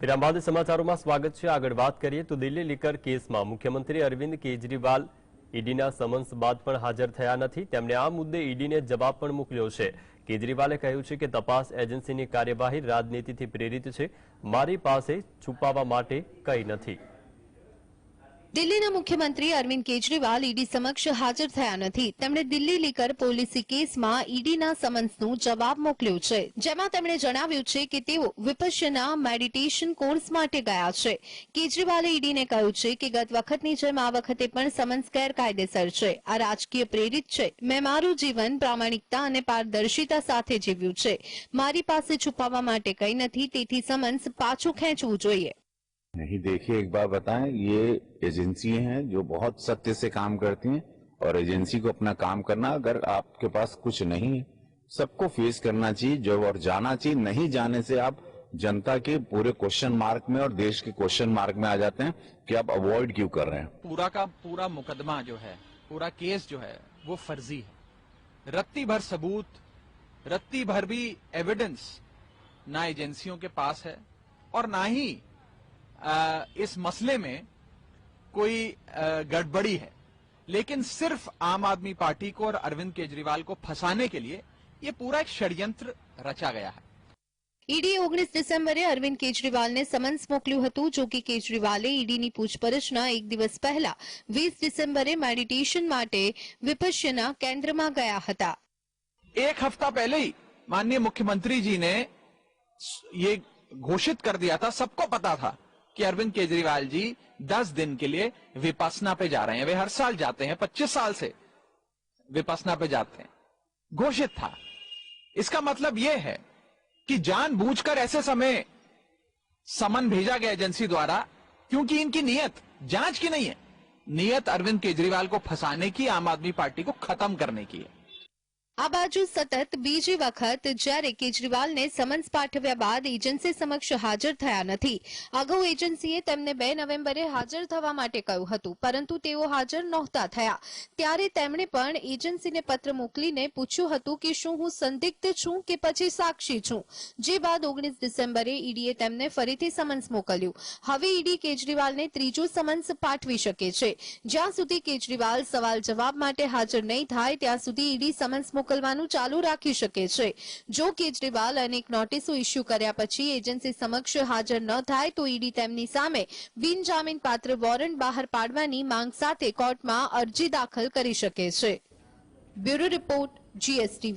પ્રિય માનદ સમાચારોમાં સ્વાગત છે આગળ વાત કરીએ તો દિલ્હી લેકર કેસમાં મુખ્યમંત્રી અરવિંદ કેજરીવાલ ઈડીના સમન્સ બાદ પણ હાજર થયા નથી તેમણે આ મુદ્દે ઈડીને જવાબ પણ મોકલ્યો છે કેજરીવાલે કહ્યું છે કે તપાસ એજન્સીની કાર્યવાહી રાજનીતિથી પ્રેરિત છે મારી પાસે છુપાવવા માટે કંઈ નથી દિલ્હીના મુખ્યમંત્રી અરવિંદ કેજરીવાલ ઈડી સમક્ષ હાજર થયા નથી તેમણે દિલ્હી લીકર પોલીસી કેસમાં ઈડીના સમન્સનું જવાબ મોકલ્યો છે જેમાં તેમણે જણાવ્યું છે કે તેઓ વિપક્ષના મેડિટેશન કોર્સ માટે ગયા છે કેજરીવાલે ઈડીને કહ્યું છે કે ગત વખતની જેમ આ વખતે પણ સમન્સ ગેરકાયદેસર છે આ રાજકીય પ્રેરિત છે મેં મારું જીવન પ્રામાણિકતા અને પારદર્શિતા સાથે જીવ્યું છે મારી પાસે છુપાવવા માટે કંઈ નથી તેથી સમન્સ પાછું ખેંચવું જોઈએ नहीं देखिए एक बार बताएं ये एजेंसी हैं जो बहुत सत्य से काम करती हैं और एजेंसी को अपना काम करना अगर आपके पास कुछ नहीं सबको फेस करना चाहिए जो और जाना चाहिए नहीं जाने से आप जनता के पूरे क्वेश्चन मार्क में और देश के क्वेश्चन मार्क में आ जाते हैं कि आप अवॉइड क्यों कर रहे हैं पूरा का पूरा मुकदमा जो है पूरा केस जो है वो फर्जी है रत्ती भर सबूत रत्ती भर भी एविडेंस ना एजेंसियों के पास है और ना ही इस मसले में कोई गड़बड़ी है लेकिन सिर्फ आम आदमी पार्टी को और अरविंद केजरीवाल को फंसाने के लिए ये पूरा एक षड्यंत्र रचा गया है ઈડી ઓગણીસ ડિસેમ્બરે અરવિંદ કેજરીવાલને સમન્સ મોકલ્યું હતું જો કે કેજરીવાલે ઈડીની પૂછપરછના एक दिवस पहला वीस ડિસેમ્બરે मेडिटेशन विपक्ष केन्द्र કેન્દ્રમાં गया था एक हफ्ता पहले ही माननीय मुख्यमंत्री जी ने ये घोषित कर दिया था सबको पता था कि अरविंद केजरीवाल जी दस दिन के लिए विपासना पे जा रहे हैं वे हर साल जाते हैं पच्चीस साल से विपासना पे जाते हैं घोषित था इसका मतलब यह है कि जानबूझकर ऐसे समय समन भेजा गया एजेंसी द्वारा क्योंकि इनकी नियत जांच की नहीं है नियत अरविंद केजरीवाल को फंसाने की आम आदमी पार्टी को खत्म करने की है આ બાજુ સતત બીજી વખત જ્યારે કેજરીવાલને સમન્સ પાઠવ્યા બાદ એજન્સી સમક્ષ હાજર થયા નથી અગાઉ એજન્સીએ તેમને બે નવેમ્બરે હાજર થવા માટે કહ્યું હતું પરંતુ તેઓ હાજર નહોતા થયા ત્યારે તેમણે પણ એજન્સીને પત્ર મોકલીને પૂછ્યું હતું કે શું હું સંદિગ્ધ છું કે પછી સાક્ષી છું જે બાદ ઓગણીસ ડિસેમ્બરે ઈડીએ તેમને ફરીથી સમન્સ મોકલ્યું હવે ઈડી કેજરીવાલને ત્રીજું સમન્સ પાઠવી શકે છે જ્યાં સુધી કેજરીવાલ સવાલ જવાબ માટે હાજર નહીં થાય ત્યાં સુધી ઈડી સમન્સ મોકલવાનું ચાલુ રાખી શકે છે જો કેજરીવાલ અનેક નોટિસો ઇસ્યુ કર્યા પછી એજન્સી સમક્ષ હાજર ન થાય તો ઈડી તેમની સામે બિનજામીન પાત્ર વોરંટ બહાર પાડવાની માંગ સાથે કોર્ટમાં અરજી દાખલ કરી શકે છે બ્યુરો રિપોર્ટ જીએસટીવી